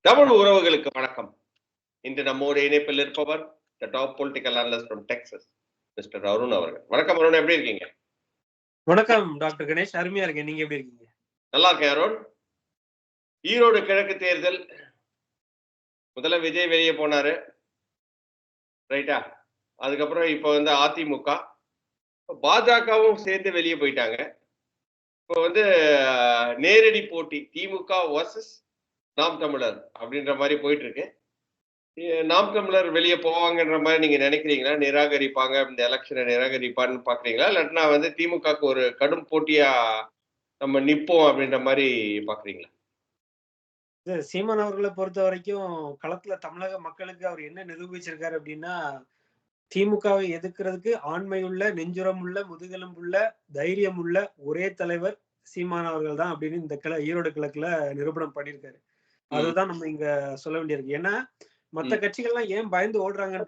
தமிழ் உறவுகளுக்கு வணக்கம். இன்று நம்மோடு இணைப்பில் இருப்பவர் the top political analyst from Texas mister Arun அவர்கள். வணக்கம் அருண் எப்படி இருக்கீங்க? வணக்கம் டாக்டர் கணேஷ். அருமையா இருக்கேன். நீங்க எப்படி இருக்கீங்க? நல்லா இருக்கேன் அருண். ஈரோடு கிழக்கு தேர்தல். முதல்ல விஜய் வெளியே போனாரு. ரைட்டா? அதுக்கப்புறம் இப்போ வந்து அதிமுக. பாஜகவும் சேர்ந்து வெளியே போயிட்டாங்க. இப்போ வந்து நேரடி போட்டி திமுக வர்சஸ் நாம் தமிழர் அப்படின்ற மாதிரி போயிட்டு இருக்கு நாம் தமிழர் வெளியே போவாங்கன்ற மாதிரி நீங்க நினைக்கிறீங்களா? நிராகரிப்பாங்க இந்த எலெக்ஷனை நிராகரிப்பான்னு பாக்குறீங்களா? இல்லாட்டினா வந்து திமுகக்கு ஒரு கடும் போட்டியா நம்ம நிப்போம் அப்படின்ற மாதிரி பாக்குறீங்களா? சீமான் அவர்களை பொறுத்த வரைக்கும் களத்துல தமிழக மக்களுக்கு அவர் என்ன நிரூபிச்சிருக்காரு அப்படின்னா திமுகவை எதிர்க்கிறதுக்கு ஆண்மையுள்ள நெஞ்சுரமுள்ள முதுகெலும்புள்ள தைரியம் உள்ள ஒரே தலைவர் சீமான் அவர்கள் தான் அப்படின்னு இந்த கிள ஈரோடு கிழக்குல நிரூபணம் பண்ணியிருக்காரு. அதுதான் நம்ம இங்க சொல்ல வேண்டியிருக்கு. ஏன்னா மத்த ம். கட்சிகள்லாம் ஏன் பயந்து ஓடுறாங்கன்னு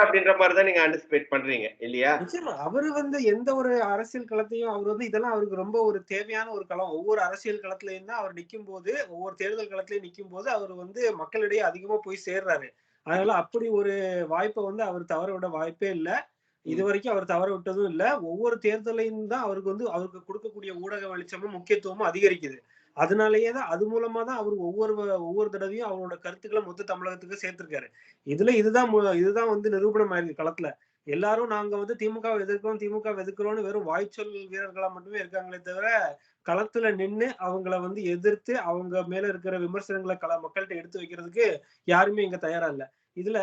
அப்படின்ற மாதிரி தான் நீங்க அண்டிசிபேட் பண்றீங்க இல்லையா? நிச்சயமா. அவரு வந்து எந்த ஒரு அரசியல் களத்தையும் அவர் வந்து இதெல்லாம் அவருக்கு ரொம்ப ஒரு தேவையான ஒரு களம். ஒவ்வொரு அரசியல் களத்திலையும் தான் அவர் நிற்கும் போது ஒவ்வொரு தேர்தல் களத்திலையும் நிற்கும் போது அவர் வந்து மக்களிடையே அதிகமா போய் சேர்றாரு. அதனால அப்படி ஒரு வாய்ப்பை வந்து அவர் தவற விட வாய்ப்பே இல்லை. இது வரைக்கும் அவர் தவற விட்டதும் இல்ல. ஒவ்வொரு தேர்தலையும் தான் அவருக்கு வந்து அவருக்கு கொடுக்கக்கூடிய ஊடக வெளிச்சமும் முக்கியத்துவமும் அதிகரிக்குது. அதனாலயே தான் அது மூலமா தான் அவர் ஒவ்வொரு ஒவ்வொரு தடவையும் அவரோட கருத்துக்களை மொத்த தமிழகத்துக்கு சேர்த்திருக்காரு. இதுல இதுதான் இதுதான் வந்து நிரூபணம் ஆயிருக்கு களத்துல. எல்லாரும் நாங்க வந்து திமுக எதிர்க்கிறோம் திமுக எதிர்க்கிறோம்னு வெறும் வாய்ச்சொல் வீரர்களா மட்டுமே இருக்காங்களே தவிர களத்துல நின்னு அவங்கள வந்து எதிர்த்து அவங்க மேல இருக்கிற விமர்சனங்களை கள மக்கள்கிட்ட எடுத்து வைக்கிறதுக்கு யாருமே இங்க தயாரா இல்ல. இதுல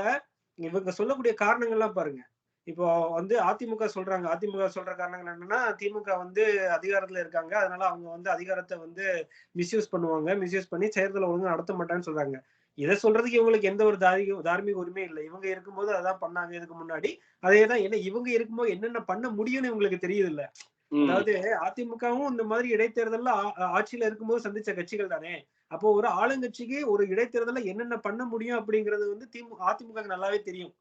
இவங்க சொல்லக்கூடிய காரணங்கள்லாம் பாருங்க. இப்போ வந்து அதிமுக சொல்றாங்க. அதிமுக சொல்ற காரணங்கள் என்னன்னா திமுக வந்து அதிகாரத்துல இருக்காங்க. அதனால அவங்க வந்து அதிகாரத்தை வந்து மிஸ்யூஸ் பண்ணுவாங்க. மிஸ்யூஸ் பண்ணி தேர்தலை ஒழுங்கா நடத்த மாட்டான்னு சொல்றாங்க. இதை சொல்றதுக்கு இவங்களுக்கு எந்த ஒரு தார்மீக தார்மீக உரிமை இல்லை. இவங்க இருக்கும்போது அதான் பண்ணாங்க இதுக்கு முன்னாடி. அதே தான் என்ன இவங்க இருக்கும்போது என்னென்ன பண்ண முடியும்னு இவங்களுக்கு தெரியுது இல்ல. அதாவது அதிமுகவும் இந்த மாதிரி இடைத்தேர்தல்ல ஆட்சியில இருக்கும்போது சந்திச்ச கட்சிகள் தானே. அப்போ ஒரு ஆளுங்கட்சிக்கு ஒரு இடைத்தேர்தல்ல என்னென்ன பண்ண முடியும் அப்படிங்கிறது வந்து திமுக அதிமுக நல்லாவே தெரியும்.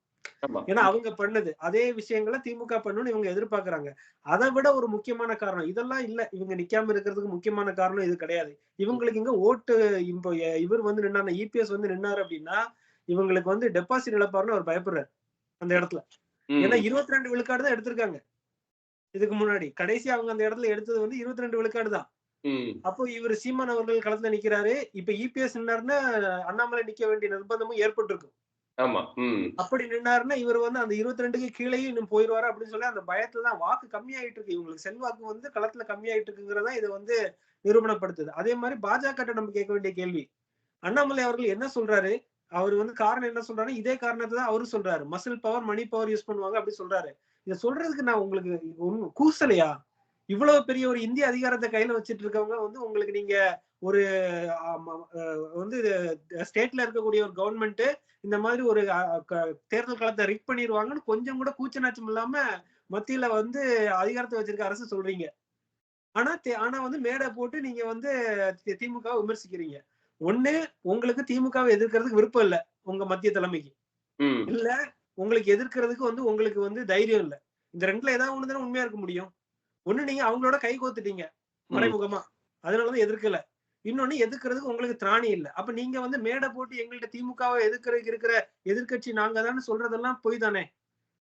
ஏன்னா அவங்க பண்ணது. அதே விஷயங்களை திமுக பண்ணணும்னு இவங்க எதிர்பார்க்கறாங்க. அதை விட ஒரு முக்கியமான காரணம் இதெல்லாம் இல்ல. இவங்க நிக்காம இருக்கிறதுக்கு முக்கியமான காரணம் இது கிடையாது. இவங்களுக்கு இங்க ஓட்டு இப்போ இவர் வந்து நின்னா இபிஎஸ் வந்து நின்னாரு அப்படின்னா இவங்களுக்கு வந்து டெபாசிட் இழப்பாருன்னு அவர் பயப்படுறாரு அந்த இடத்துல. ஏன்னா இருபத்தி ரெண்டு விழுக்காடு தான் எடுத்திருக்காங்க. இதுக்கு முன்னாடி. கடைசி அவங்க அந்த இடத்துல எடுத்தது வந்து இருபத்தி ரெண்டு விழுக்காடு தான். அப்போ இவர் சீமான் அவர்கள் களத்துல நிக்கிறாரு. இப்ப இபிஎஸ் நின்னாருன்னா அண்ணாமலை நிக்க வேண்டிய நிர்பந்தமும் ஏற்பட்டிருக்கும். ஆமா அப்படி நின்னாருன்னா இவர் வந்து அந்த இருபத்தி ரெண்டுக்கு கீழேயும் இன்னும் போயிருவாரு அப்படின்னு சொல்லி அந்த பயத்துல தான் வாக்கு கம்மியாயிட்டு இருக்கு. இவங்களுக்கு செல்வாக்கு வந்து களத்துல கம்மியாயிட்டு இருக்குங்கிறதா இதை வந்து நிரூபணப்படுத்துது. அதே மாதிரி பாஜக நம்ம கேட்க வேண்டிய கேள்வி. அண்ணாமலை அவர்கள் என்ன சொல்றாரு? அவர் வந்து காரணம் என்ன சொல்றாரு இதே காரணத்தை தான் அவரு சொல்றாரு. Muscle power money power use பண்ணுவாங்க அப்படி சொல்றாரு. இதை சொல்றதுக்கு நான் உங்களுக்கு கூசலையா? இவ்வளவு பெரிய ஒரு இந்திய அதிகாரத்தை கையில வச்சிட்டு இருக்கவங்க வந்து உங்களுக்கு நீங்க ஒரு வந்து ஸ்டேட்ல இருக்கக்கூடிய ஒரு கவர்மெண்ட் இந்த மாதிரி ஒரு தேர்தல் காலத்தை ரிக் பண்ணிடுவாங்கன்னு கொஞ்சம் கூட கூச்ச நாச்சம் இல்லாம மத்தியில வந்து அதிகாரத்தை வச்சிருக்க அரசு சொல்றீங்க. ஆனா ஆனா வந்து மேடை போட்டு நீங்க வந்து தி- திமுகவை விமர்சிக்கிறீங்க. ஒண்ணு உங்களுக்கு திமுகவை எதிர்க்கிறதுக்கு விருப்பம் இல்ல உங்க மத்திய தலைமைக்கு. இல்ல உங்களுக்கு எதிர்க்கிறதுக்கு வந்து உங்களுக்கு வந்து தைரியம் இல்ல. இந்த ரெண்டுல ஏதாவது ஒண்ணு தானே உண்மையா இருக்க முடியும். ஒண்ணு நீங்க அவங்களோட கை கோத்துட்டீங்க மறைமுகமா. அதனாலதான் எதிர்க்கல. இன்னொன்னு எதிர்க்கிறதுக்கு உங்களுக்கு திராணி இல்ல. அப்ப நீங்க வந்து மேடை போட்டு எங்கள்ட்ட திமுகவை எதிர்க்கிறதுக்கு இருக்கிற எதிர்க்கட்சி நாங்க தானே சொல்றதெல்லாம் பொய் தானே?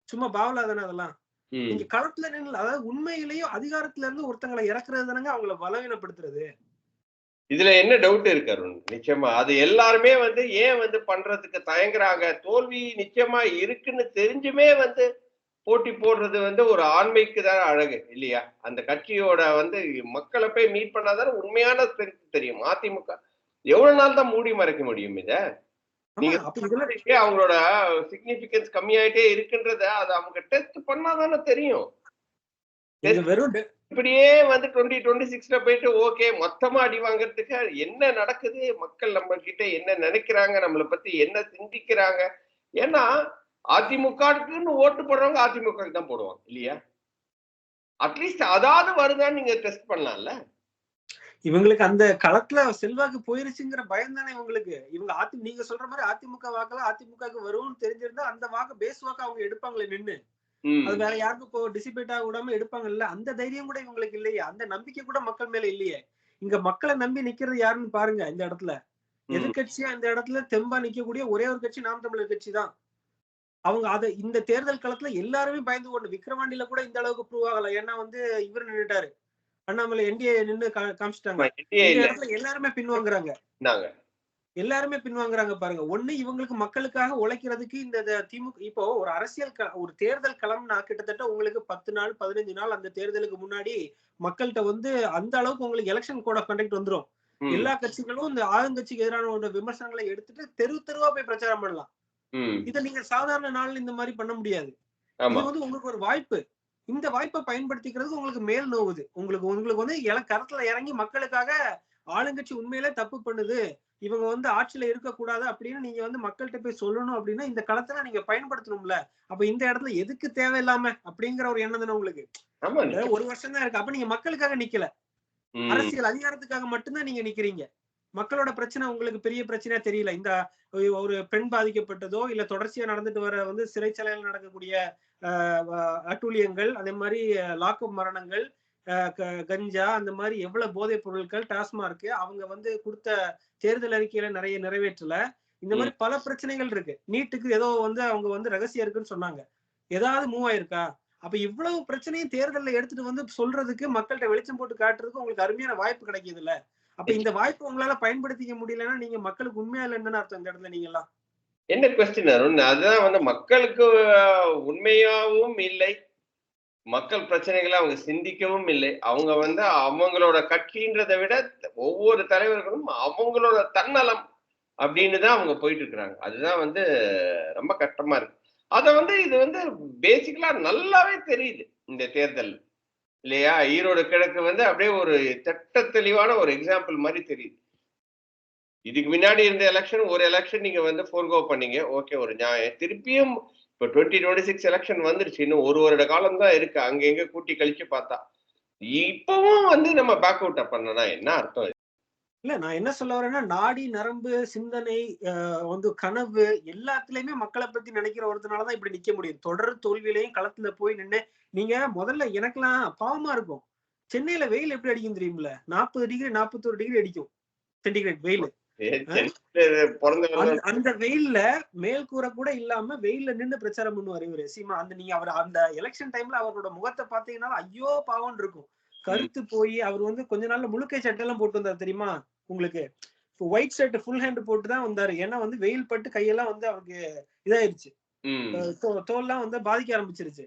சும்மா பாவலா தானே அதெல்லாம். நீங்க களத்துல நின்று அதாவது உண்மையிலேயும் அதிகாரத்துல இருந்து ஒருத்தங்களை இறக்குறது தானங்க அவங்கள பலவீனப்படுத்துறது. இதுல என்ன டவுட் இருக்கு அருண்? நிச்சயமா. அது எல்லாருமே வந்து ஏன் வந்து பண்றதுக்கு தயங்குறாங்க? தோல்வி நிச்சயமா இருக்குன்னு தெரிஞ்சுமே வந்து போட்டி போடுறது வந்து ஒரு ஆண்மைக்கு தான் அழகு இல்லையா? அந்த கட்சியோட வந்து மக்களை போய் மீட் பண்ணாதானே உண்மையான strength தெரியும் அதிமுக. எவ்வளவு நாள் தான் மூடி மறைக்க முடியும் இத? நீங்க அவங்களோட சிக்னிபிகன்ஸ் கம்மியாயிட்டே இருக்குன்றத அதை அவங்க டெஸ்ட் பண்ணாதானே தெரியும். நீங்க வெறும் de- இப்படியே வந்து டுவெண்ட்டி டுவெண்ட்டி சிக்ஸ்ல போயிட்டு ஓகே மொத்தமா அடி வாங்குறதுக்கு என்ன நடக்குது? மக்கள் நம்ம கிட்ட என்ன நினைக்கிறாங்க? நம்மளை பத்தி என்ன சிந்திக்கிறாங்க? ஏன்னா அதிமுகக்குன்னு ஓட்டு போடுறவங்க அதிமுக தான் போடுவாங்க இல்லையா? அட்லீஸ்ட் அதாவது வருதான்னு நீங்க டெஸ்ட் பண்ணலாம்ல. இவங்களுக்கு அந்த களத்துல செல்வாக்கு போயிருச்சுங்கிற பயம் தானே இவங்களுக்கு இவங்க அதி நீங்க சொல்ற மாதிரி அதிமுக வாக்கெல்லாம் அதிமுகவுக்கு வரும்னு தெரிஞ்சிருந்தா அந்த வாக்கு பேஸ் வாக்கு அவங்க எடுப்பாங்களே நின்னு. அது வேற யாருக்கும் இப்போ டிசிபேட் ஆக விடாம எடுப்பாங்கல்ல? அந்த தைரியம் கூட இவங்களுக்கு இல்லையே. அந்த நம்பிக்கை கூட மக்கள் மேல இல்லையே. இங்க மக்களை நம்பி நிக்கிறது யாருன்னு பாருங்க இந்த இடத்துல. எதிர்கட்சியா இந்த இடத்துல தெம்பா நிக்கக்கூடிய ஒரே ஒரு கட்சி நாம் தமிழர் கட்சி தான். அவங்க அத இந்த தேர்தல் காலத்துல எல்லாருமே பயந்து கொண்டு விக்ரவாண்டியில கூட இந்த அளவுக்கு ப்ரூவ் ஆகல. ஏன்னா வந்து இவர் நின்னுட்டாரு. அண்ணாமலை என்டிஏ நின்னு கா- காமிச்சிட்டாங்க. எல்லாருமே பின்வாங்குறாங்க. எல்லாருமே பின்வாங்குறாங்க பாருங்க. ஒண்ணு இவங்களுக்கு மக்களுக்காக உழைக்கிறதுக்கு இந்த திமுக இப்போ ஒரு அரசியல் ஒரு தேர்தல் களம்னா கிட்டத்தட்ட உங்களுக்கு பத்து நாள் பதினஞ்சு நாள் அந்த தேர்தலுக்கு முன்னாடி மக்கள்கிட்ட வந்து அந்த அளவுக்கு உங்களுக்கு எலெக்ஷன் கோட் ஆஃப் கண்டக்ட் வந்துரும். ம், எல்லா கட்சிகளும் இந்த ஆளுங்கட்சிக்கு எதிரான விமர்சனங்களை எடுத்துட்டு தெரு தெருவா போய் பிரச்சாரம் பண்ணலாம். இதை நீங்க சாதாரண நாள்ல இந்த மாதிரி பண்ண முடியாது. இது வந்து உங்களுக்கு ஒரு வாய்ப்பு. இந்த வாய்ப்பை பயன்படுத்திக்கிறதுக்கு உங்களுக்கு மேல் நோவுது. உங்களுக்கு உங்களுக்கு வந்து இல கரத்துல இறங்கி மக்களுக்காக ஆளுங்கட்சி உண்மையிலே தப்பு பண்ணுது. இவங்க வந்து ஆட்சியில இருக்கக்கூடாது அப்படின்னு நீங்க வந்து மக்கள்கிட்ட போய் சொல்லணும் அப்படின்னா இந்த களத்துல நீங்க பயன்படுத்தணும்ல. அப்ப இந்த இடத்துல எதுக்கு தேவையில்லாம அப்படிங்கிற ஒரு எண்ணம் தானே உங்களுக்கு? ஒரு வருஷம் தான் இருக்கு. அப்ப நீங்க மக்களுக்காக நிக்கல. அரசியல் அதிகாரத்துக்காக மட்டும்தான் நீங்க நிக்கிறீங்க. மக்களோட பிரச்சனை உங்களுக்கு பெரிய பிரச்சனையா தெரியல. இந்த ஒரு- பெண் பாதிக்கப்பட்டதோ இல்ல தொடர்ச்சியா நடந்துட்டு வர வந்து சிறைச்சாலையில் நடக்கக்கூடிய அட்டூழியங்கள் அதே மாதிரி லாக்அப் மரணங்கள் கஞ்சா அந்த மாதிரி எவ்வளவு போதைப் பொருட்கள் டாஸ்மார்க் அவங்க வந்து கொடுத்த தேர்தல் அறிக்கையில நிறைய நிறைவேற்றல. இந்த மாதிரி பல பிரச்சனைகள் இருக்கு. நீட்டுக்கு ஏதோ வந்து அவங்க வந்து ரகசியம் இருக்குன்னு சொன்னாங்க. ஏதாவது மூவ் ஆயிருக்கா? அப்ப இவ்வளவு பிரச்சனையும் தேர்தல்ல எடுத்துட்டு வந்து சொல்றதுக்கு மக்கள்கிட்ட வெளிச்சம் போட்டு காட்டுறதுக்கு உங்களுக்கு அருமையான வாய்ப்பு கிடைக்குது இல்ல அப்ப இந்த வாய்ப்பு உங்களால பயன்படுத்திக்க முடியலன்னா நீங்க மக்களுக்கு உண்மையா இல்லைன்னு அர்த்தம் இந்த இடத்துல நீங்க எல்லாம் என்ன கொஸ்டின் அருண்? அதுதான் வந்து மக்களுக்கு உண்மையாவும் இல்லை. மக்கள் பிரச்சனைகளை அவங்க சிந்திக்கவும் இல்லை. அவங்க வந்து அவங்களோட கட்சின்றதை விட ஒவ்வொரு தலைவர்களும் அவங்களோட தன்னலம் அப்படின்னு தான் அவங்க போயிட்டு இருக்கிறாங்க. அதுதான் வந்து ரொம்ப கஷ்டமா இருக்கு. அத வந்து இது வந்து பேசிக்கலா நல்லாவே தெரியுது இந்த தேர்தல். இல்லையா? ஈரோடு கிழக்கு வந்து அப்படியே ஒரு திட்ட தெளிவான ஒரு எக்ஸாம்பிள் மாதிரி தெரியுது. இதுக்கு முன்னாடி இருந்த எலெக்ஷன் ஒரு எலெக்ஷன் நீங்க வந்து ஃபோர்கோ பண்ணீங்க. ஓகே ஒரு நியாயம். திருப்பியும் இப்போ டுவெண்ட்டி டுவெண்ட்டி சிக்ஸ் எலெக்ஷன் வந்துருச்சு. இன்னும் ஒரு வருட காலம் தான் இருக்கு. அங்க எங்க கூட்டி கழிச்சு பார்த்தா. இப்பவும் வந்து நம்ம பேக் அவுட்டை பண்ணனா என்ன அர்த்தம்? இல்ல நான் என்ன சொல்ல வரேன்னா நாடி நரம்பு சிந்தனை வந்து கனவு எல்லாத்துலயுமே மக்களை பத்தி நினைக்கிற ஒருத்தனாலதான் இப்படி நிக்க முடியும். தொடர் தோல்வியிலையும் களத்துல போய் நின்னு நீங்க முதல்ல எனக்கெல்லாம் பாவமா இருக்கும். சென்னையில வெயில் எப்படி அடிக்கும் தெரியுமில்ல? நாற்பது டிகிரி நாற்பத்தோரு டிகிரி அடிக்கும். சென்டிகிரேட் வெயில். அந்த- வெயில்ல மேல் கூரை கூட இல்லாம வெயில்ல நின்னு பிரச்சாரம் பண்ணுவாரு இவரு. சீமா அந்த நீங்க அவர் அந்த எலெக்ஷன் டைம்ல அவரோட முகத்தை பாத்தீங்கன்னா ஐயோ பாவம் இருக்கும். கருத்து போய் அவர் வந்து கொஞ்ச நாள்ல முழுக்கை சட்டை எல்லாம் போட்டு வந்தார் தெரியுமா உங்களுக்கு? ஒயிட் ஷர்ட் ஃபுல் ஹேண்ட் போட்டு தான் வந்தாரு. ஏன்னா வந்து வெயில் பட்டு கையெல்லாம் வந்து அவருக்கு இதாயிருச்சு. தோல்லாம் வந்து பாதிக்க ஆரம்பிச்சிருச்சு.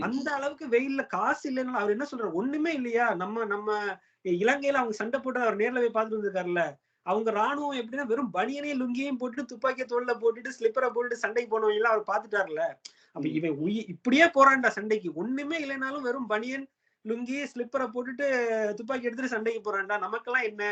அந்த அளவுக்கு வெயில்ல காசு இல்லைன்னா அவர் என்ன சொல்றாரு? ஒண்ணுமே இல்லையா? நம்ம நம்ம இலங்கையில அவங்க சண்டை போட்டு அவர் நேர்ல போய் பார்த்துட்டு வந்திருக்காருல்ல. அவங்க ராணுவம் எப்படின்னா வெறும் பனியனையும் லுங்கியையும் போட்டுட்டு துப்பாக்கிய தோல்ல போட்டுட்டு ஸ்லிப்பரை போட்டுட்டு சண்டைக்கு போனவங்க எல்லாம் அவர் பாத்துட்டாருல அப்ப. இவன் உயி- இப்படியே போறான்டா சண்டைக்கு. ஒண்ணுமே இல்லைனாலும் வெறும் பனியன் லுங்கி ஸ்லிப்பரை போட்டுட்டு துப்பாக்கி எடுத்துட்டு சண்டைக்கு போறான்டா நமக்கெல்லாம் என்ன?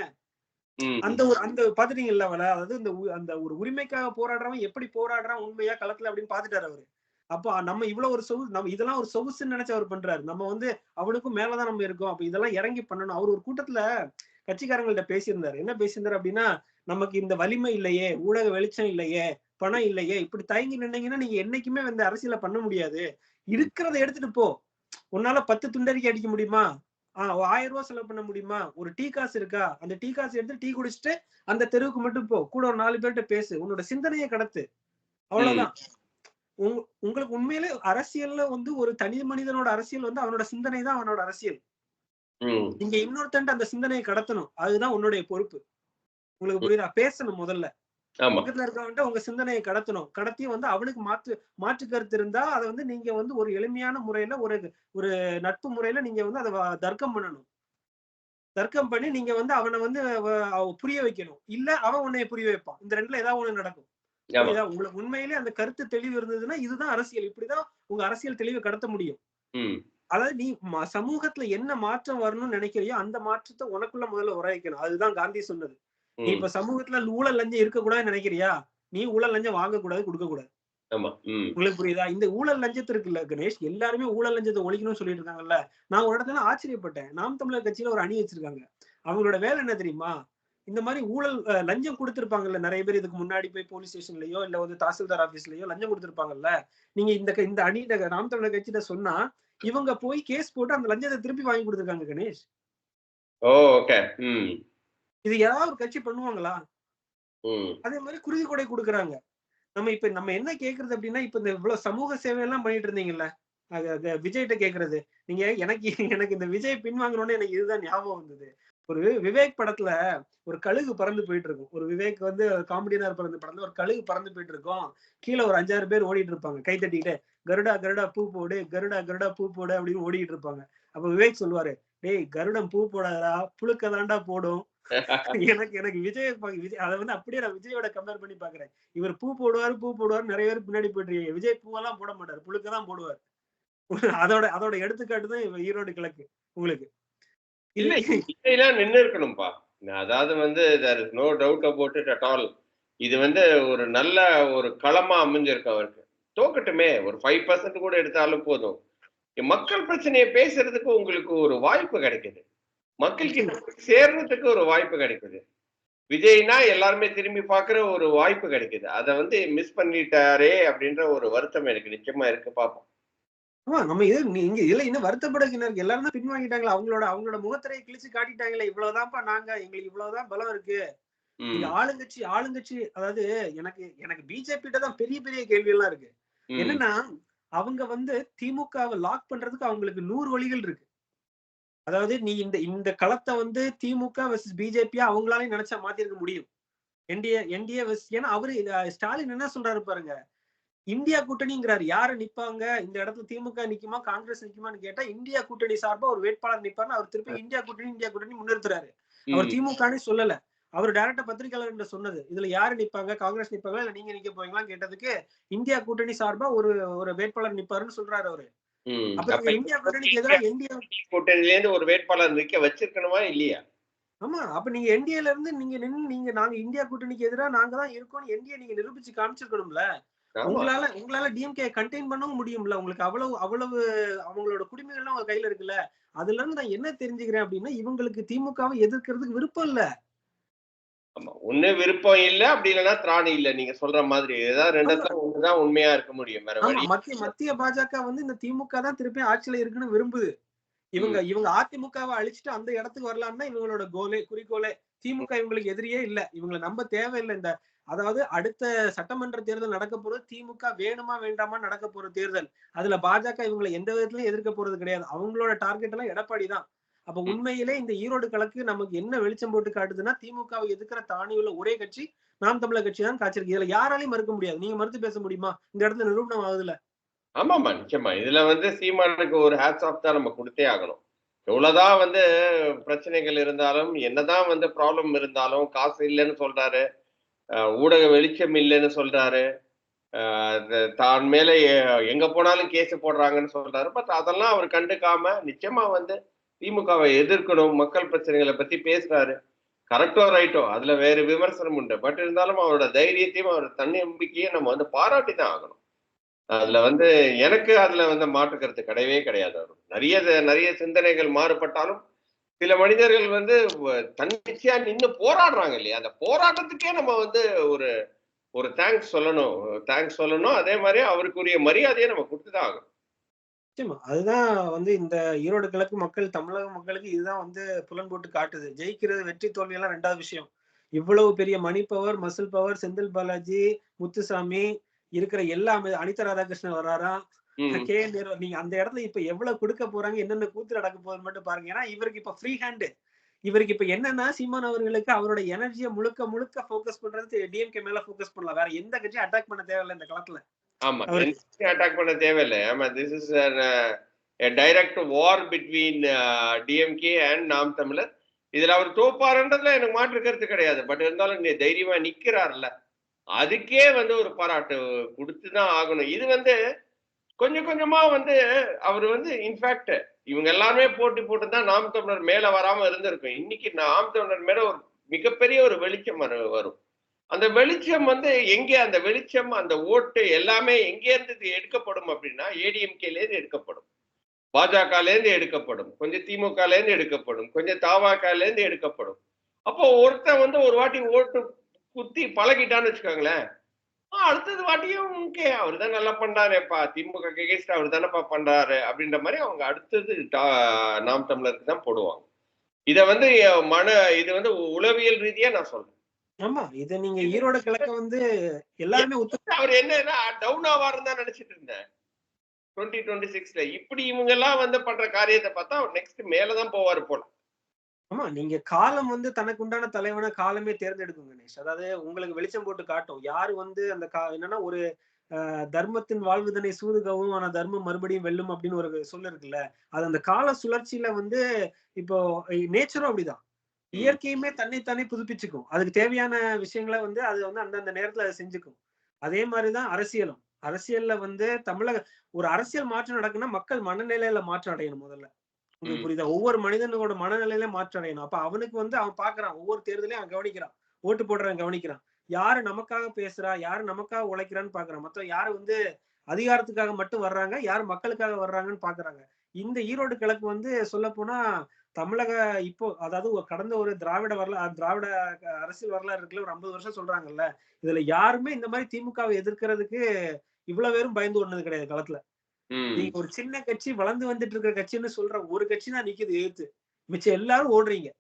அந்த ஒரு அந்த பாத்துட்டீங்கல்ல அவள? அதாவது இந்த அந்த ஒரு உரிமைக்காக போராடுறவன் எப்படி போராடுறான் உண்மையா களத்துல அப்படின்னு பாத்துட்டாரு அவரு. அப்ப நம்ம இவ்வளவு ஒரு சொகு நம்ம இதெல்லாம் ஒரு சொகுசுன்னு நினைச்சு அவர் பண்றாரு. நம்ம வந்து அவனுக்கும் மேலதான் நம்ம இருக்கோம். அப்ப இதெல்லாம் இறங்கி பண்ணணும். அவர் ஒரு கூட்டத்துல கட்சிக்காரங்கள்ட்ட பேசியிருந்தாரு. என்ன பேசியிருந்தாரு அப்படின்னா நமக்கு இந்த வலிமை இல்லையே ஊடக வெளிச்சம் இல்லையே பணம் இல்லையே இப்படி தயங்கி நின்னீங்கன்னா நீங்க என்னைக்குமே வந்து அரசியல பண்ண முடியாது. இருக்கிறத எடுத்துட்டு போ. உன்னால பத்து துண்டறிக்கை அடிக்க முடியுமா? ஆஹ் ஆயிரம் ரூபாய் செலவு பண்ண முடியுமா? ஒரு டீ காசு இருக்கா? அந்த டீ காசு எடுத்து டீ குடிச்சிட்டு அந்த தெருவுக்கு மட்டும் போ. கூட ஒரு நாலு பேர்கிட்ட பேசு. உன்னோட சிந்தனையை கடத்து. அவ்வளவுதான். உங்க- உங்களுக்கு உண்மையிலே அரசியல்ல வந்து ஒரு தனி மனிதனோட அரசியல் வந்து அவனோட சிந்தனை தான் அவனோட அரசியல். நீங்க இன்னொருத்தன்ட்ட அந்த சிந்தனையை கடத்தணும். அதுதான் உன்னுடைய பொறுப்பு. உங்களுக்கு புரியுதா? பேசணும் முதல்ல. பக்கத்துல இருக்கவன்ட்ட உங்க சிந்தனையை கடத்தணும். கடத்தி வந்து அவனுக்கு மாற்று மாற்று கருத்து இருந்தா அதை வந்து நீங்க வந்து ஒரு எளிமையான முறையில ஒரு ஒரு நட்பு முறையில நீங்க வந்து அதை தர்க்கம் பண்ணணும். தர்க்கம் பண்ணி நீங்க வந்து அவனை வந்து புரிய வைக்கணும். இல்ல அவன் உன்னைய புரிய வைப்பான். இந்த ரெண்டுல ஏதாவது ஒண்ணு நடக்கும்? உங்களுக்கு உண்மையிலே அந்த கருத்து தெளிவு இருந்ததுன்னா இதுதான் அரசியல். இப்படிதான் உங்க அரசியல் தெளிவை கடத்த முடியும். அதாவது நீ சமூகத்துல என்ன மாற்றம் வரணும்னு நினைக்கிறியோ அந்த மாற்றத்தை உனக்குள்ள முதல்ல உரைக்கணும். அதுதான் காந்தி சொன்னது. நீ இப்ப சமூகத்துல ஊழல் லஞ்சம் இருக்கக்கூடாதுன்னு நினைக்கிறியா? நீ ஊழல் லஞ்சம் கொடுக்க கூடாது ஆமா ம், உங்களுக்கு புரியுதா? இந்த ஊழல் லஞ்சத்து இருக்குல்ல கணேஷ் எல்லாருமே ஊழல் லஞ்சத்தை ஒழிக்கணும்னு சொல்லிட்டு இருக்காங்கல்ல நான் ஒரு இடத்துல ஆச்சரியப்பட்டேன். நாம் தமிழர் கட்சியில ஒரு அணி வச்சிருக்காங்க. அவங்களோட வேலை என்ன தெரியுமா? இந்த மாதிரி ஊழல் லஞ்சம் கொடுத்திருப்பாங்கல்ல நிறைய பேர் இதுக்கு முன்னாடி போய் போலீஸ் ஸ்டேஷன்லயோ இல்ல வந்து தாசில்தார் ஆபீஸ்லயோ லஞ்சம் கொடுத்திருப்பாங்கல்ல? நீங்க இந்த இந்த அணி இந்த நாம் தமிழர் கட்சியில சொன்னா இவங்க போய் கேஸ் போட்டு அந்த லஞ்சத்தை திருப்பி வாங்கி கொடுத்துருக்காங்க கணேஷ். ஓ ஓகே இது ஏதாவது ஒரு கட்சி பண்ணுவாங்களா? அதே மாதிரி குருதி கொடை கொடுக்குறாங்க. நம்ம இப்ப நம்ம என்ன கேக்குறது அப்படின்னா இப்ப இந்த இவ்வளவு சமூக சேவை எல்லாம் பண்ணிட்டு இருந்தீங்கல்ல? விஜய்கிட்ட கேக்குறது. நீங்க எனக்கு எனக்கு இந்த விஜய் பின்வாங்கணும்னு எனக்கு இதுதான் ஞாபகம் வந்தது. ஒரு விவேக் படத்துல ஒரு கழுகு பறந்து போயிட்டு இருக்கும். ஒரு விவேக் வந்து காமெடியனா பறந்து படத்துல ஒரு கழுகு பறந்து போயிட்டு இருக்கும். கீழே ஒரு அஞ்சாறு பேர் ஓடிட்டு இருப்பாங்க. கை தட்டிக்கிட்டு கருடா கருடா பூ போடு கருடா கருடா பூ போடு அப்படின்னு ஓடிட்டு இருப்பாங்க. அப்ப விவேக் சொல்லுவாரு டேய் கருடம் பூ போடாதடா புழுக்க தாண்டா போடும். எனக்கு எனக்கு விஜய் விஜய் அதை வந்து அப்படியே நான் விஜயோட கம்பேர் பண்ணி பாக்குறேன் இவர் பூ போடுவாரு பூ போடுவாரு நிறைய பேர் பின்னாடி போயிட்டு விஜய் பூவெல்லாம் போட மாட்டாரு புழுக்க தான் போடுவார். அதோட அதோட எடுத்துக்காட்டு தான் இவ ஈரோடு கிழக்கு உங்களுக்கு. இல்ல இதெல்லாம் நின்னு இருக்கணும்பா. அதாவது வந்து there is no doubt about it at all இது வந்து ஒரு நல்ல ஒரு களமா அமைஞ்சிருக்கு அவருக்கு. தோக்கட்டுமே ஒரு ஃபைவ் பர்சன்ட் கூட எடுத்தாலும் போதும். மக்கள் பிரச்சனையை பேசுறதுக்கு உங்களுக்கு ஒரு வாய்ப்பு கிடைக்குது. மக்களுக்கு சேர்றதுக்கு ஒரு வாய்ப்பு கிடைக்குது. விஜய்னா எல்லாருமே திரும்பி பார்க்குற ஒரு வாய்ப்பு கிடைக்குது. அதை வந்து மிஸ் பண்ணிட்டாரே அப்படின்ற ஒரு வருத்தம் எனக்கு நிச்சயமா இருக்கு பார்ப்போம் ஆமா நம்ம இது நீங்க இதுல இன்னும் வருத்தப்படுகிற எல்லாரும் பின்வாங்கிட்டாங்களா. அவங்களோட அவங்களோட முகத்திரையை கிழிச்சு காட்டிட்டாங்களே. இவ்வளவுதான்ப்பா நாங்க எங்களுக்கு இவ்வளவுதான் பலம் இருக்கு. இது ஆளுங்கட்சி ஆளுங்கட்சி அதாவது எனக்கு எனக்கு பிஜேபி தான் பெரிய பெரிய கேள்வி எல்லாம் இருக்கு என்னன்னா அவங்க வந்து திமுகவை லாக் பண்றதுக்கு அவங்களுக்கு நூறு வழிகள் இருக்கு. அதாவது நீ இந்த இந்த களத்தை வந்து திமுக வெர்சஸ் பிஜேபியா அவங்களாலே நினைச்சா மாத்திருக்க முடியும். என்டிஏ என்டிஏ வெர்ஸ் ஏன்னா அவரு ஸ்டாலின் என்ன சொல்றாரு பாருங்க இந்தியா கூட்டணிங்கிறாரு. யாரு நிப்பாங்க? இந்த இடத்துல திமுக நிக்குமா? காங்கிரஸ் நிக்குமான்னு கேட்டா இந்தியா கூட்டணி சார்பா ஒரு வேட்பாளர் நிப்பாருன்னு அவர் திருப்பி இந்தியா கூட்டணி இந்தியா கூட்டணி முன்னிறுத்துறாரு. அவர் ம், திமுகனே சொல்லல. அவர் டைரக்டா பத்திரிகையாளர்கிட்ட சொன்னது. இதுல யாரு நிப்பாங்க? காங்கிரஸ் நிப்பாங்களா? இல்ல நீங்க நிக்க போவீங்களான்னு கேட்டதுக்கு இந்தியா கூட்டணி சார்பா ஒரு ஒரு வேட்பாளர் நிப்பாருன்னு சொல்றாரு அவரு. கூட்டணியில இருந்து ஒரு வேட்பாளர் நிக்க வச்சிருக்கணுமா இல்லையா? ஆமா அப்ப நீங்க என்டிஏல இருந்து நீங்க நின்னு நீங்க நாங்க இந்தியா கூட்டணிக்கு எதிராக நாங்க தான் இருக்கோம்னு என்டிஏ நீங்க நிரூபிச்சு காமிச்சிருக்கணும்ல? உங்களால உங்களால டிஎம்கே கண்டெயின் பண்ணவும் முடியும்ல? உங்களுக்கு அவ்வளவு அவ்வளவு அவங்களோட குடிமைகள்லாம் உங்க கையில இருக்குல்ல? அதுல இருந்து நான் என்ன தெரிஞ்சுக்கிறேன் அப்படின்னா இவங்களுக்கு திமுகவை எதிர்க்கிறதுக்கு விருப்பம் இல்ல. ஆமா. ஒண்ணு விருப்பம் இல்ல அப்படி இல்லைன்னா திராணி இல்ல. நீங்க சொல்ற மாதிரி ஏதாவது ரெண்டத்துல ஒண்ணுதான் உண்மையா இருக்க முடியும். வேற மத்திய மத்திய பாஜக வந்து இந்த திமுக தான் திருப்பி ஆட்சியில இருக்குன்னு விரும்புது. இவங்க இவங்க அதிமுகவை அழிச்சிட்டு அந்த இடத்துக்கு வரலாம்னா இவங்களோட கோலே குறிக்கோளே திமுக இவங்களுக்கு எதிரியே இல்ல. இவங்களை நம்ப தேவையில்லை. இந்த அதாவது அடுத்த சட்டமன்ற தேர்தல் நடக்க போறது திமுக வேணுமா வேண்டாமா நடக்க போற தேர்தல். அதுல பாஜக இவங்களை எந்த விதத்திலயும் எதிர்க்க போறது கிடையாது. அவங்களோட டார்கெட் எல்லாம் எடப்பாடி தான். அப்ப உண்மையிலே இந்த ஈரோடு கலக்கு நமக்கு என்ன வெளிச்சம் போட்டு காட்டுதுன்னா திமுகவை எதிர்க்கிற தானி உள்ள ஒரே கட்சி நாம் தமிழர் கட்சி தான் காய்ச்சிருக்கு. இதுல யாராலையும் மறுக்க முடியாது. நீங்க மறுத்து பேச முடியுமா? இந்த இடத்துல நிரூபணம் ஆகுதுல. ஆமாமா நிச்சயமா. இதுல வந்து சீமானுக்கு ஒரு ஹேட்ஸ் ஆஃப் தான் நம்ம கொடுத்தே ஆகணும். எவ்வளவுதான் வந்து பிரச்சனைகள் இருந்தாலும் என்னதான் வந்து ப்ராப்ளம் இருந்தாலும் காசு இல்லைன்னு சொல்றாரு ஊடக வெளிச்சம் இல்லைன்னு சொல்றாரு தான் மேல எங்க போனாலும் கேஸ் போடுறாங்கன்னு சொல்றாரு. பட் அதெல்லாம் அவர் கண்டுக்காம நிச்சயமா வந்து திமுகவை எதிர்க்கணும் மக்கள் பிரச்சனைகளை பத்தி பேசுறாரு. கரெக்டோ ரைட்டோ அதுல வேற விமர்சனம் உண்டு. பட் இருந்தாலும் அவரோட தைரியத்தையும் அவரோட தன்னம்பிக்கையும் நம்ம வந்து பாராட்டி தான் ஆகணும். அதுல வந்து எனக்கு அதுல வந்து மாற்றுக்கிறது கிடையவே கிடையாது அவர். நிறைய நிறைய சிந்தனைகள் மாறுபட்டாலும் சில மனிதர்கள் வந்து தன்னிச்சையா நின்று போராடுறாங்க இல்லையா? அந்த போராட்டத்துக்கே நம்ம வந்து ஒரு ஒரு தேங்க்ஸ் சொல்லணும். தேங்க்ஸ் சொல்லணும். அதே மாதிரி அவருக்குரிய மரியாதையை நம்ம கொடுத்துதான் ஆகணும். நிச்சயமா. அதுதான் வந்து இந்த ஈரோடு கிழக்கு மக்கள் தமிழக மக்களுக்கு இதுதான் வந்து புலன் போட்டு காட்டுது. ஜெயிக்கிறது வெற்றி தோல்வி எல்லாம் ரெண்டாவது விஷயம். இவ்வளவு பெரிய money power muscle power Senthil Balaji Muthusamy இருக்கிற எல்லா அனிதா ராதாகிருஷ்ணன் வராரா கே. நேரு நீங்க அந்த இடத்துல இப்ப எவ்வளவு கொடுக்க போறாங்க என்னென்ன கூத்து நடக்க போகுதுன்னு மட்டும் பாருங்க. ஏன்னா இவருக்கு இப்ப ஃப்ரீ ஹேண்டு இவருக்கு இப்ப என்னன்னா சீமான் அவர்களுக்கு அவரோட எனர்ஜியை முழுக்க முழுக்க ஃபோக்கஸ் பண்றது டிஎம்கே மேல ஃபோக்கஸ் பண்ணலாம். வேற எந்த கட்சியும் அட்டாக் பண்ண தேவையில்லை இந்த களத்துல ஆமா. அட்டாக் பண்ண தேவையில்லை. ஆமா this is direct war between DMK and Naam Tamilar. இதுல அவர் தோப்பாருன்றதுல எனக்கு மாற்று கருத்து கிடையாது. பட் இருந்தாலும் நீ தைரியமா நிக்கிறார்ல அதுக்கே வந்து ஒரு பாராட்டு கொடுத்துதான் ஆகணும். இது வந்து கொஞ்சம் கொஞ்சமா வந்து அவர் வந்து இன்ஃபேக்ட் இவங்க எல்லாருமே போட்டி போட்டு தான் நாம் தமிழர் மேல வராம இருந்திருக்கும். இன்னைக்கு நாம் தமிழர் மேல ஒரு மிகப்பெரிய ஒரு வெளிச்சம் வரு- வரும். அந்த வெளிச்சம் வந்து எங்கே அந்த வெளிச்சம் அந்த ஓட்டு எல்லாமே எங்கே இருந்து இது எடுக்கப்படும் அப்படின்னா ஏடிஎம்கேலேருந்து எடுக்கப்படும். பாஜகலேருந்து எடுக்கப்படும். கொஞ்சம் திமுகலேருந்து எடுக்கப்படும். கொஞ்சம் தவாகல எடுக்கப்படும். அப்போ ஒருத்தன் வந்து ஒரு வாட்டி ஓட்டு குத்தி பழகிட்டான்னு வச்சுக்கோங்களேன். அடுத்தது வாட்டியும் ஓகே. அவர் தான் நல்லா பண்றாருப்பா திமுக கேஸ்ட் அவர் தானேப்பா பண்றாரு அப்படின்ற மாதிரி அவங்க அடுத்தது நாம் தமிழருக்கு தான் போடுவாங்க. இதை வந்து மன இது வந்து உளவியல் ரீதியா நான் சொல்றேன். ஆமா இத நீங்க ஈரோடு கிழக்க வந்து எல்லாருமே அவர் என்னன்னா டவுன் ஆவாருன்னு தான் நினைச்சிட்டு இருந்தேன். டுவெண்ட்டி டுவெண்ட்டி சிக்ஸ்ல இப்படி இவங்க எல்லாம் வந்து பண்ற காரியத்தை பார்த்தா அவர் நெக்ஸ்ட் மேலதான் போவாரு போல. ஆமா நீங்க காலம் வந்து தனக்கு உண்டான தலைவனை காலமே தேர்ந்தெடுக்கும் கணேஷ். அதாவது உங்களுக்கு வெளிச்சம் போட்டு காட்டும். யாரு வந்து அந்த கா என்னன்னா ஒரு தர்மத்தின் வாழ்வுதனை சூதுகவும் ஆனா தர்மம் மறுபடியும் வெல்லும் அப்படின்னு ஒரு சொல்ல இருக்குல்ல அது அந்த கால சுழற்சியில வந்து இப்போ நேச்சரும் அப்படிதான். இயற்கையுமே தன்னைத்தானே புதுப்பிச்சுக்கும். அதுக்கு தேவையான விஷயங்களை வந்து அது வந்து அந்தந்த நேரத்துல அதை செஞ்சுக்கும். அதே மாதிரிதான் அரசியலும். அரசியல்ல வந்து தமிழக ஒரு அரசியல் மாற்றம் நடக்குன்னா மக்கள் மனநிலையில மாற்றம் அடையணும் முதல்ல. உங்களுக்கு. புரியுதா? ஒவ்வொரு மனிதனோட மனநிலையில மாற்றம் அடையணும். அப்ப அவனுக்கு வந்து அவன் பாக்குறான். ஒவ்வொரு தேர்தலையும் அவன் கவனிக்கிறான். ஓட்டு போடுறவன் கவனிக்கிறான். யாரு நமக்காக பேசுறா? யாரு நமக்காக உழைக்கிறான்னு பாக்குறான். மொத்தம் யாரு வந்து அதிகாரத்துக்காக மட்டும் வர்றாங்க? யார் மக்களுக்காக வர்றாங்கன்னு பாக்குறாங்க? இந்த ஈரோடு கிழக்கு வந்து சொல்ல போனா தமிழக இப்போ அதாவது கடந்த ஒரு திராவிட வரலாறு திராவிட அரசியல் வரலாறு இருக்குல்ல ஒரு ஐம்பது வருஷம் சொல்றாங்கல்ல இதுல யாருமே இந்த மாதிரி திமுகவை எதிர்க்கிறதுக்கு இவ்வளவு பேரும் பயந்து ஒண்ணது கிடையாது களத்துல. நீங்க ஒரு சின்ன கட்சி வளர்ந்து வந்துட்டு இருக்கிற கட்சின்னு சொல்ற ஒரு கட்சி தான் நிக்குது எதிர்த்து. மிச்சம் எல்லாரும் ஓடுறீங்க.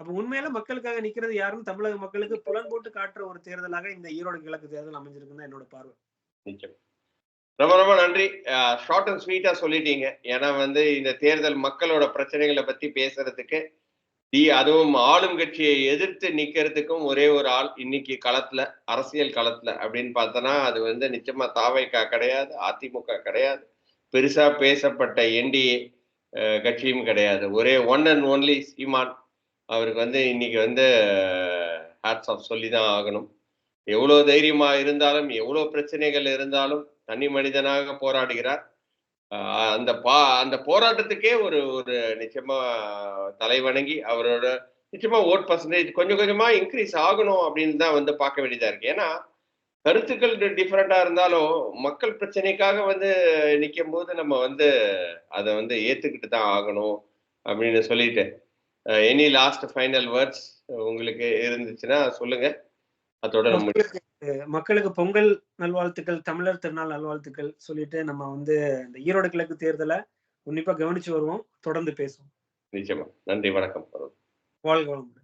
அப்ப உண்மையில மக்களுக்காக நிக்கிறது யாருன்னு தமிழக மக்களுக்கு புலன் போட்டு காட்டுற ஒரு தேர்தலாக இந்த ஈரோடு கிழக்கு தேர்தல் அமைஞ்சிருக்குன்னு என்னோட பார்வை. ரொம்ப ரொம்ப நன்றி. ஷார்ட் அண்ட் ஸ்வீட்டா சொல்லிட்டீங்க. ஏன்னா வந்து இந்த தேர்தல் மக்களோட பிரச்சனைகளை பத்தி பேசுறதுக்கு தி அதுவும் ஆளும் கட்சியை எதிர்த்து நிக்கிறதுக்கும் ஒரே ஒரு ஆள் இன்னைக்கு களத்துல அரசியல் களத்துல. அப்படின்னு பார்த்தோன்னா அது வந்து நிச்சயமா தாவைக்கா கிடையாது அதிமுக கிடையாது. பெருசா பேசப்பட்ட என்டிஏ கட்சியும் கிடையாது. ஒரே ஒன் அண்ட் ஒன்லி சீமான் அவருக்கு வந்து இன்னைக்கு வந்து ஹேட்ஸ் ஆஃப் சொல்லி தான் ஆகணும். எவ்வளோ தைரியமா இருந்தாலும் எவ்வளோ பிரச்சனைகள் இருந்தாலும் தனி மனிதனாக போராடுகிறார். அந்த பா அந்த போராட்டத்துக்கே ஒரு ஒரு நிச்சயமா தலைவணங்கி அவரோட நிச்சயமா ஓட் பர்சன்டேஜ் கொஞ்சம் கொஞ்சமா இன்க்ரீஸ் ஆகணும் அப்படின்னு தான் வந்து பார்க்க வேண்டியதா இருக்கு. ஏன்னா கருத்துக்கள் டிஃப்ரெண்டா இருந்தாலும் மக்கள் பிரச்சனைக்காக வந்து நிற்கும் போது நம்ம வந்து அதை வந்து ஏத்துக்கிட்டு தான் ஆகணும் அப்படின்னு சொல்லிட்டு எனி லாஸ்ட் ஃபைனல் வேர்ட்ஸ் உங்களுக்கு இருந்துச்சுன்னா சொல்லுங்க. அதோட மக்களுக்கு பொங்கல் நல்வாழ்த்துக்கள் தமிழர் திருநாள் நல்வாழ்த்துக்கள் சொல்லிட்டு நம்ம வந்து இந்த ஈரோடு கிழக்கு தேர்தலை உன்னிப்பா கவனிச்சு வருவோம். தொடர்ந்து பேசுவோம். நிச்சயமா. நன்றி வணக்கம். வாழ்க வளமுடன்.